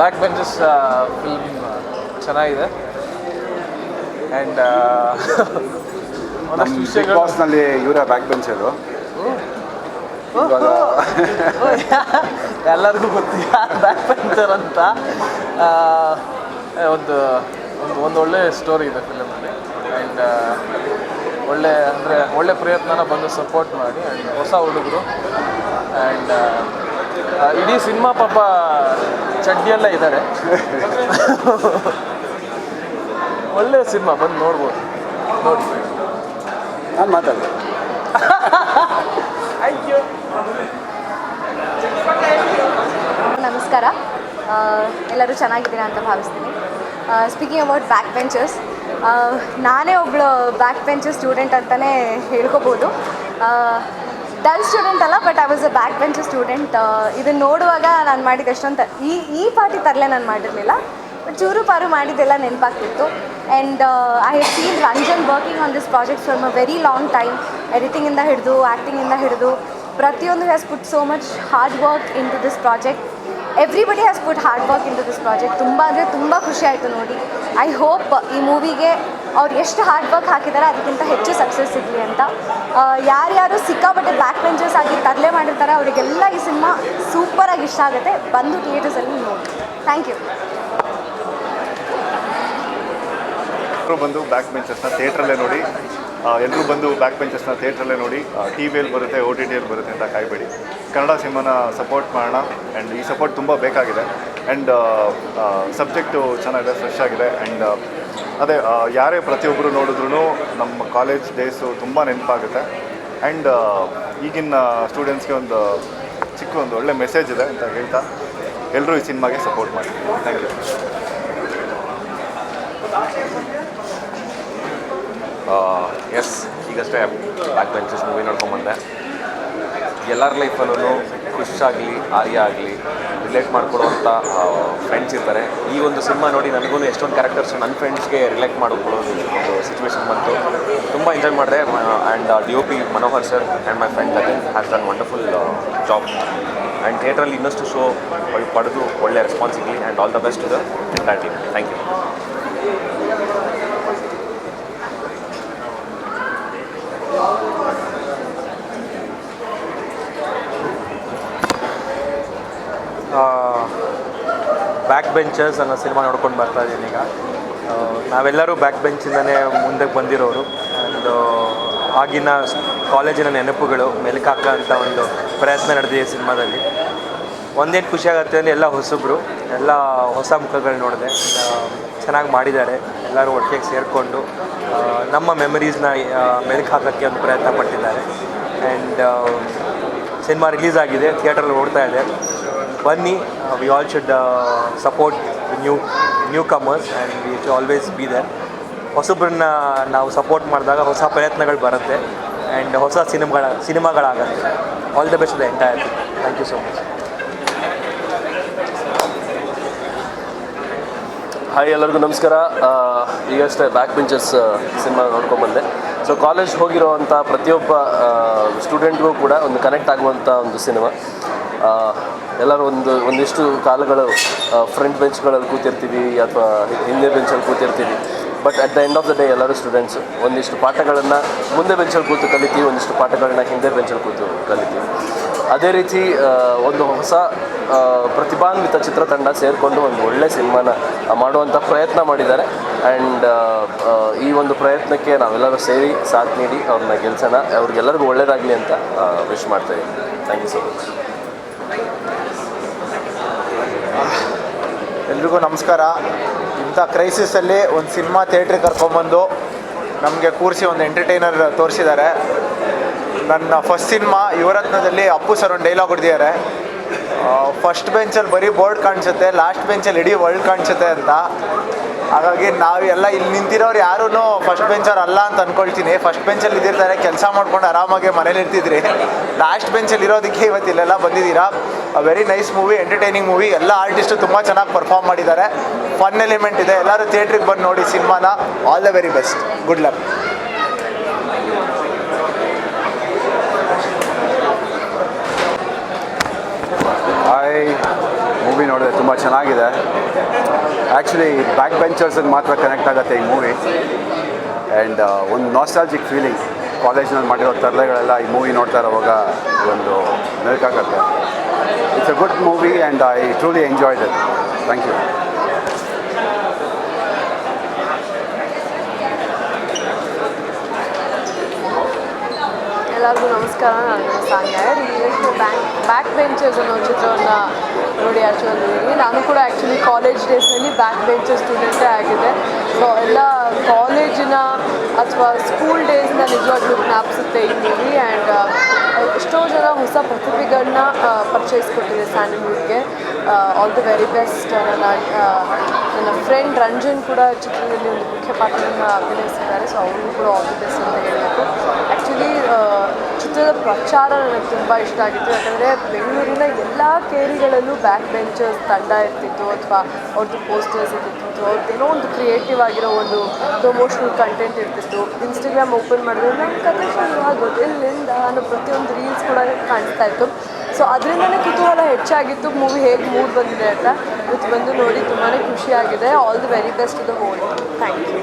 Back benches film ಚೆನ್ನಾಗಿದೆ. And big ಬಾಸ್ನಲ್ಲಿ ಇವರ ಬ್ಯಾಕ್ ಬೆಂಚರು ಎಲ್ಲರಿಗೂ ಗೊತ್ತಿಲ್ಲ ಬ್ಯಾಕ್ ಬೆಂಚರ್ ಅಂತ? ಒಂದು ಒಂದು ಒಂದು ಒಳ್ಳೆ ಸ್ಟೋರಿ ಇದೆ ಫಿಲಮಲ್ಲಿ ಆ್ಯಂಡ್ ಒಳ್ಳೆ ಅಂದರೆ ಒಳ್ಳೆ ಪ್ರಯತ್ನನ ಬಂದು ಸಪೋರ್ಟ್ ಮಾಡಿ. ಆ್ಯಂಡ್ ಹೊಸ ಹುಡುಗರು. ಆ್ಯಂಡ್ ಇಡೀ ಸಿನಿಮಾ ಪಾಪ ಚಡ್ಡಿಯೆಲ್ಲ ಇದ್ದಾರೆ. ಒಳ್ಳೆ ಸಿನಿಮಾ ಬಂದು ನೋಡ್ಬೋದು. ನೋಡಿ. ನಾನು ಮಾತಾಡಿದೆ. ನಮಸ್ಕಾರ. ಎಲ್ಲರೂ ಚೆನ್ನಾಗಿದ್ದೀರಾ ಅಂತ ಭಾವಿಸ್ತೀನಿ. ಸ್ಪೀಕಿಂಗ್ ಅಬೌಟ್ ಬ್ಯಾಕ್ ಬೆಂಚರ್ಸ್ ನಾನೇ ಒಬ್ಳು ಬ್ಯಾಕ್ ಬೆಂಚರ್ ಸ್ಟೂಡೆಂಟ್ ಅಂತಲೇ ಹೇಳ್ಕೊಬೋದು ಡಲ್ ಸ್ಟೂಡೆಂಟ್ ಅಲ್ಲ but I was a back bench student ಇದನ್ನು ನೋಡುವಾಗ ನಾನು ಮಾಡಿದ ಅಷ್ಟೊಂದು ಈ ಈ ಪಾರ್ಟಿ ತರಲೆ ನಾನು ಮಾಡಿರಲಿಲ್ಲ ಬಟ್ ಚೂರು ಪಾರು ಮಾಡಿದ್ದೆಲ್ಲ ನೆನಪಾಗ್ತಿತ್ತು. And I have seen Ranjan working on this project from a very long time ಎಡಿಟಿಂಗಿಂದ ಹಿಡಿದು ಆ್ಯಕ್ಟಿಂಗಿಂದ ಹಿಡಿದು, ಪ್ರತಿಯೊಂದು has put so much hard work into this project everybody has put hard work into this project ತುಂಬ ಅಂದರೆ ತುಂಬ ಖುಷಿ ಆಯಿತು ನೋಡಿ. ಐ ಹೋಪ್ ಈ ಮೂವಿಗೆ ಅವ್ರು ಎಷ್ಟು ಹಾರ್ಡ್ ವರ್ಕ್ ಹಾಕಿದ್ದಾರೆ ಅದಕ್ಕಿಂತ ಹೆಚ್ಚು ಸಕ್ಸಸ್ ಸಿಗಲಿ ಅಂತ. ಯಾರ್ಯಾರು ಸಿಕ್ಕಾಪಟ್ಟೆ ಬ್ಯಾಕ್ ಬೆಂಚರ್ಸ್ ಆಗಿ ತರಲೆ ಮಾಡಿರ್ತಾರೆ, ಅವರಿಗೆಲ್ಲ ಈ ಸಿನಿಮಾ ಸೂಪರಾಗಿ ಇಷ್ಟ ಆಗುತ್ತೆ. ಬಂದು ಥಿಯೇಟರ್ಸಲ್ಲಿ ನೋಡಿ. ಥ್ಯಾಂಕ್ ಯು ಬಂದು ಬ್ಯಾಕ್ ಬೆಂಚಸ್ನ ಥಿಯೇಟ್ರಲ್ಲೇ ನೋಡಿ. ಎಲ್ಲರೂ ಬಂದು ಬ್ಯಾಕ್ ಬೆಂಚಸ್ನ ಥಿಯೇಟ್ರಲ್ಲೇ ನೋಡಿ. ಟಿ ವಿಯಲ್ಲಿ ಬರುತ್ತೆ ಓ ಟಿ ಟಿಯಲ್ಲಿ ಬರುತ್ತೆ ಅಂತ ಕಾಯಬೇಡಿ. ಕನ್ನಡ ಸಿನಿಮಾನ ಸಪೋರ್ಟ್ ಮಾಡೋಣ. ಆ್ಯಂಡ್ ಈ ಸಪೋರ್ಟ್ ತುಂಬ ಬೇಕಾಗಿದೆ. ಆ್ಯಂಡ್ ಸಬ್ಜೆಕ್ಟು ಚೆನ್ನಾಗಿದೆ ಫ್ರೆಶ್ ಆಗಿದೆ. ಆ್ಯಂಡ್ ಅದೇ ಯಾರೇ ಪ್ರತಿಯೊಬ್ಬರು ನೋಡಿದ್ರು ನಮ್ಮ ಕಾಲೇಜ್ ಡೇಸು ತುಂಬ ನೆನಪಾಗುತ್ತೆ. ಆ್ಯಂಡ್ ಈಗಿನ ಸ್ಟೂಡೆಂಟ್ಸ್ಗೆ ಒಂದು ಚಿಕ್ಕ ಒಂದು ಒಳ್ಳೆ ಮೆಸೇಜ್ ಇದೆ ಅಂತ ಹೇಳ್ತಾ ಎಲ್ಲರೂ ಈ ಸಿನಿಮಾಗೆ ಸಪೋರ್ಟ್ ಮಾಡಿ. ಥ್ಯಾಂಕ್ ಯು ಎಸ್ ಈಗಷ್ಟೇ ಬ್ಯಾಕ್ ಬೆಂಚಸ್ ಮೂವಿ ನೋಡ್ಕೊಂಬಂದೆ ಎಲ್ಲರ ಲೈಫಲ್ಲೂ ಖುಷ್ ಆಗಲಿ, ಆರ್ಯ ಆಗಲಿ ರಿಲೇಟ್ ಮಾಡ್ಕೊಳ್ಳೋವಂಥ ಫ್ರೆಂಡ್ಸ್ ಇರ್ತಾರೆ. ಈ ಒಂದು ಸಿನಿಮಾ ನೋಡಿ ನನಗೂ ಎಷ್ಟೊಂದು ಕ್ಯಾರೆಕ್ಟರ್ಸ್ ನನ್ನ ಫ್ರೆಂಡ್ಸ್ಗೆ ರಿಲೇಟ್ ಮಾಡಿಕೊಳ್ಳೋದು ಒಂದು ಸಿಚುವೇಶನ್ ಬಂತು. ತುಂಬ ಎಂಜಾಯ್ ಮಾಡಿದೆ. And D O P Manohar sir and my friend ಅದೇ has done wonderful job and ಥಿಯೇಟ್ರಲ್ಲಿ ಇನ್ನಷ್ಟು ಶೋ ಪಡೆದು ಒಳ್ಳೆ ರೆಸ್ಪಾನ್ಸ್ ಸಿಗಲಿ. And all the best to the thank you back benchers ಅನ್ನೋ ಸಿನಿಮಾ ನೋಡ್ಕೊಂಡು ಬರ್ತಾ ಇದ್ದೀನಿ ಈಗ. ನಾವೆಲ್ಲರೂ ಬ್ಯಾಕ್ ಬೆಂಚಿಂದನೇ ಮುಂದಕ್ಕೆ ಬಂದಿರೋರು. ಆ್ಯಂಡ್ ಆಗಿನ ಕಾಲೇಜಿನ ನೆನಪುಗಳು, ಮೆಲುಕಾಕ ಅಂತ ಒಂದು ಪ್ರಯತ್ನ ನಡೆದಿದೆ ಸಿನಿಮಾದಲ್ಲಿ. ಒಂದೇನು ಖುಷಿ ಆಗುತ್ತೆ ಅಂದರೆ ಎಲ್ಲ ಹೊಸಬ್ರು, ಎಲ್ಲ ಹೊಸ ಮುಖಗಳು ನೋಡಿದೆ. ಚೆನ್ನಾಗಿ ಮಾಡಿದ್ದಾರೆ. ಎಲ್ಲರೂ ಒಟ್ಟಿಗೆ ಸೇರಿಕೊಂಡು ನಮ್ಮ ಮೆಮರೀಸ್ನ ಮೆಲುಕು ಹಾಕೋಕ್ಕೆ ಒಂದು ಪ್ರಯತ್ನ ಪಟ್ಟಿದ್ದಾರೆ. ಆ್ಯಂಡ್ ಸಿನಿಮಾ ರಿಲೀಸ್ ಆಗಿದೆ ಥಿಯೇಟ್ರಲ್ಲಿ ಓಡ್ತಾ ಇದೆ. ಬನ್ನಿ. We all should support new new comers and we should always be there ಹೊಸಬ್ರನ್ನ ನಾವು ಸಪೋರ್ಟ್ ಮಾಡಿದಾಗ ಹೊಸ ಪ್ರಯತ್ನಗಳು ಬರುತ್ತೆ ಆ್ಯಂಡ್ ಹೊಸ ಸಿನಿಮಾಗಳ ಸಿನಿಮಾಗಳಾಗತ್ತೆ. All the best the entire thank you so much hi ಎಲ್ಲರಿಗೂ ನಮಸ್ಕಾರ. ಈಗಷ್ಟೇ ಬ್ಯಾಕ್ ಬೆಂಚಸ್ ಸಿನಿಮಾ ನೋಡ್ಕೊಂಬಂದೆ ಸೊ ಕಾಲೇಜ್ ಹೋಗಿರೋವಂಥ ಪ್ರತಿಯೊಬ್ಬ ಸ್ಟೂಡೆಂಟ್ಗೂ ಕೂಡ ಒಂದು ಕನೆಕ್ಟ್ ಆಗುವಂಥ ಒಂದು ಸಿನಿಮಾ. ಆ, ಎಲ್ಲರೂ ಒಂದು, ಒಂದಿಷ್ಟು ಕಾಲಗಳು ಫ್ರಂಟ್ ಬೆಂಚ್ಗಳಲ್ಲಿ ಕೂತಿರ್ತೀವಿ ಅಥವಾ ಹಿಂದೆ ಬೆಂಚಲ್ಲಿ ಕೂತಿರ್ತೀವಿ. But at the end of the day ಎಲ್ಲರೂ ಸ್ಟೂಡೆಂಟ್ಸ್ ಒಂದಿಷ್ಟು ಪಾಠಗಳನ್ನು ಮುಂದೆ ಬೆಂಚಲ್ಲಿ ಕೂತು ಕಲಿತೀವಿ, ಒಂದಿಷ್ಟು ಪಾಠಗಳನ್ನ ಹಿಂದೆ ಬೆಂಚಲ್ಲಿ ಕೂತು ಕಲಿತೀವಿ. ಅದೇ ರೀತಿ ಒಂದು ಹೊಸ ಪ್ರತಿಭಾನ್ವಿತ ಚಿತ್ರತಂಡ ಸೇರಿಕೊಂಡು ಒಂದು ಒಳ್ಳೆ ಸಿನಿಮಾನ ಮಾಡುವಂಥ ಪ್ರಯತ್ನ ಮಾಡಿದ್ದಾರೆ. ಆ್ಯಂಡ್ ಈ ಒಂದು ಪ್ರಯತ್ನಕ್ಕೆ ನಾವೆಲ್ಲರೂ ಸೇರಿ ಸಾಥ್ ನೀಡಿ ಅವ್ರನ್ನ ಗೆಲ್ಸೋಣ. ಅವ್ರಿಗೆಲ್ಲರಿಗೂ ಒಳ್ಳೆಯದಾಗಲಿ ಅಂತ ವಿಶ್ ಮಾಡ್ತಾ ಇದ್ದೀನಿ. ಥ್ಯಾಂಕ್ ಯು ಸೊ ಮಚ್ ಎಲ್ರಿಗೂ ನಮಸ್ಕಾರ. ಇಂಥ ಕ್ರೈಸಿಸಲ್ಲಿ ಒಂದು ಸಿನಿಮಾ ಥಿಯೇಟ್ರಿಗೆ ಕರ್ಕೊಂಬಂದು ನಮಗೆ ಕೂರಿಸಿ ಒಂದು ಎಂಟರ್ಟೈನರ್ ತೋರಿಸಿದ್ದಾರೆ. ನನ್ನ ಫಸ್ಟ್ ಸಿನಿಮಾ ಯುವರತ್ನದಲ್ಲಿ ಅಪ್ಪು ಸರ್ ಒಂದು ಡೈಲಾಗ್ ಹೊಡೆದಿದ್ದಾರೆ. ಫಸ್ಟ್ ಬೆಂಚಲ್ಲಿ ಬರೀ ಬೋರ್ಡ್ ಕಾಣಿಸುತ್ತೆ ಲಾಸ್ಟ್ ಬೆಂಚಲ್ಲಿ ಇಡೀ ವರ್ಲ್ಡ್ ಕಾಣಿಸುತ್ತೆ ಅಂತ. ಹಾಗಾಗಿ ನಾವೆಲ್ಲ ಇಲ್ಲಿ ನಿಂತಿರೋರು ಯಾರೂ ಫಸ್ಟ್ ಬೆಂಚರ್ ಅಲ್ಲ ಅಂತ ಅಂದ್ಕೊಳ್ತೀನಿ ಫಸ್ಟ್ ಬೆಂಚಲ್ಲಿ ಇದ್ದಿರ್ತಾರೆ, ಕೆಲಸ ಮಾಡ್ಕೊಂಡು ಆರಾಮಾಗಿ ಮನೇಲಿ ಇರ್ತಿದ್ರಿ. ಲಾಸ್ಟ್ ಬೆಂಚಲ್ಲಿ ಇರೋದಕ್ಕೆ ಇವತ್ತು ಇಲ್ಲೆಲ್ಲ ಬಂದಿದ್ದೀರಾ? Very nice movie entertaining movie ಎಲ್ಲ ಆರ್ಟಿಸ್ಟು ತುಂಬ ಚೆನ್ನಾಗಿ ಪರ್ಫಾರ್ಮ್ ಮಾಡಿದ್ದಾರೆ. ಫನ್ ಎಲಿಮೆಂಟ್ ಇದೆ. ಎಲ್ಲರೂ ಥಿಯೇಟ್ರಿಗೆ ಬಂದು ನೋಡಿ ಸಿನಿಮಾನ. All the very best good luck movie ನೋಡಿದೆ ತುಂಬ ಚೆನ್ನಾಗಿದೆ. ಆ್ಯಕ್ಚುಲಿ ಬ್ಯಾಕ್ ಬೆಂಚರ್ಸಿಗೆ ಮಾತ್ರ ಕನೆಕ್ಟ್ ಆಗುತ್ತೆ ಈ ಮೂವಿ ಆ್ಯಂಡ್ ಒಂದು ನಾಸ್ಟಾಲಜಿಕ್ ಫೀಲಿಂಗ್ ಕಾಲೇಜ್ನಲ್ಲಿ ಮಾಡಿರೋ ತರಲೆಗಳೆಲ್ಲ ಈ ಮೂವಿ ನೋಡ್ತಾ ಇರೋವಾಗ ಒಂದು ನೆನಕಾಗತ್ತೆ it's a good movie and I truly enjoyed it thank you ಎಲ್ಲರಿಗೂ ನಮಸ್ಕಾರ. ನಾನು ಸಾಂಗ್ಯಾಡ್ ಇವತ್ತು ಬ್ಯಾಂಕ್ ಬ್ಯಾಕ್ ಬೆಂಚರ್ಸ್ ಅನ್ನೋ ಚಿತ್ರವನ್ನು ನೋಡಿ ಆ್ಯಕ್ಚುಲಿ ನಾನು ಕೂಡ ಆ್ಯಕ್ಚುಲಿ ಕಾಲೇಜ್ ಡೇಸ್ನಲ್ಲಿ ಬ್ಯಾಕ್ ಬೆಂಚ್ ಸ್ಟೂಡೆಂಟೇ ಆಗಿದೆ. ಸೊ ಎಲ್ಲ ಕಾಲೇಜಿನ ಅಥವಾ ಸ್ಕೂಲ್ ಡೇಸ್ನ ನಿಜವಾಗ್ಲೂ ಜ್ಞಾಪಿಸುತ್ತೆ ಈ ಮೂವಿ ಆ್ಯಂಡ್ ಎಷ್ಟೋ ಜನ ಹೊಸ ಪ್ರತಿಭೆಗಳನ್ನ ಪರಿಚಯಿಸ್ಕೊಟ್ಟಿದೆ ಸ್ಯಾಂಡಲ್ವುಡ್ಗೆ. ಆಲ್ ದಿ ವೆರಿ ಬೆಸ್ಟ್ ನನ್ನ ಆ, ನನ್ನ ಫ್ರೆಂಡ್ ರಂಜನ್ ಕೂಡ ಚಿತ್ರದಲ್ಲಿ ಒಂದು ಮುಖ್ಯ ಪಾತ್ರವನ್ನು ಅಭಿನಯಿಸಿದ್ದಾರೆ. ಸೊ ಅವ್ರಿಗೂ ಕೂಡ ಆಲ್ ದಿ ಬೆಸ್ಟ್ ಅಂತ ಹೇಳಬೇಕು. ಆ್ಯಕ್ಚುಲಿ ಚಿತ್ರದ ಪ್ರಚಾರ ನನಗೆ ತುಂಬ ಇಷ್ಟ ಆಗಿತ್ತು. ಯಾಕಂದರೆ ಬೆಂಗಳೂರಿನ ಎಲ್ಲ ಕೇರಿಗಳಲ್ಲೂ ಬ್ಯಾಕ್ ಬೆಂಚರ್ಸ್ ತಂಡ ಇರ್ತಿತ್ತು, ಅಥವಾ ಅವ್ರದ್ದು ಪೋಸ್ಟರ್ಸ್ ಇರ್ತಿತ್ತು ಅವ್ರದ್ದೇನೋ ಒಂದು ಕ್ರಿಯೇಟಿವ್ ಆಗಿರೋ ಒಂದು ಪ್ರಮೋಷನಲ್ ಕಂಟೆಂಟ್ ಇರ್ತಿತ್ತು. ಇನ್ಸ್ಟಾಗ್ರಾಮ್ ಓಪನ್ ಮಾಡಿದ್ರೆ ನನ್ನ ಕತೆ ಶುರು ಆಗೋದು ಅನ್ನೋ ಪ್ರತಿಯೊಂದು ರೀಲ್ಸ್ ಕೂಡ ಕಾಣಿಸ್ತಾ ಇತ್ತು. ಸೊ ಅದರಿಂದನೇ ಕುತೂಹಲ ಹೆಚ್ಚಾಗಿತ್ತು. ಮೂವಿ ಹೇಗೆ ಮೂಡ್ ಬಂದಿದೆ ಅಂತ. ಇದು ಬಂದು ನೋಡಿ ತುಂಬಾ ಖುಷಿಯಾಗಿದೆ. ಆಲ್ ದಿ ವೆರಿ ಬೆಸ್ಟ್ ಇದು ಹೋಲ್ ಥ್ಯಾಂಕ್ ಯು